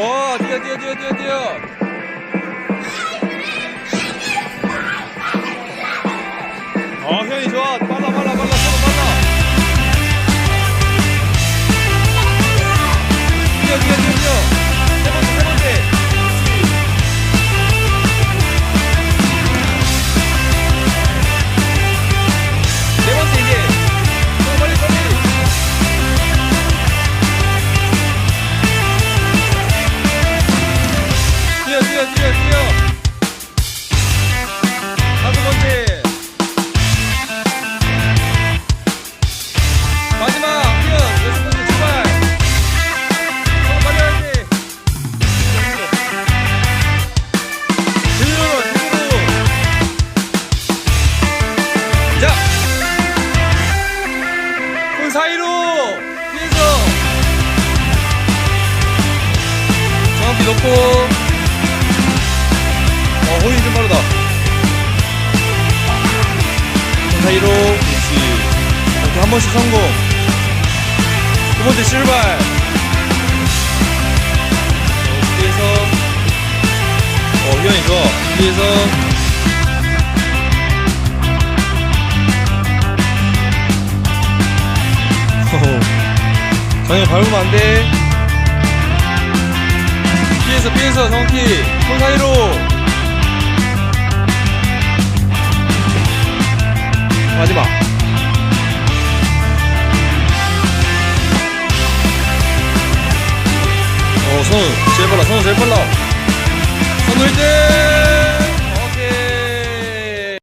哇，掉掉掉掉掉！ 사이로 뒤에서. 정확히 놓고 사이로 그렇지 이렇게 한 번씩 성공. 두 번째. 어, 뒤에서, 어, 휴연이 좋아. 뒤에서. 정이 밟으면 안 돼. 피해서, 정확히. 손 사이로. 마지막. 어, 선우, 제일 빨라, 선우 제일 빨라. 선우 1등!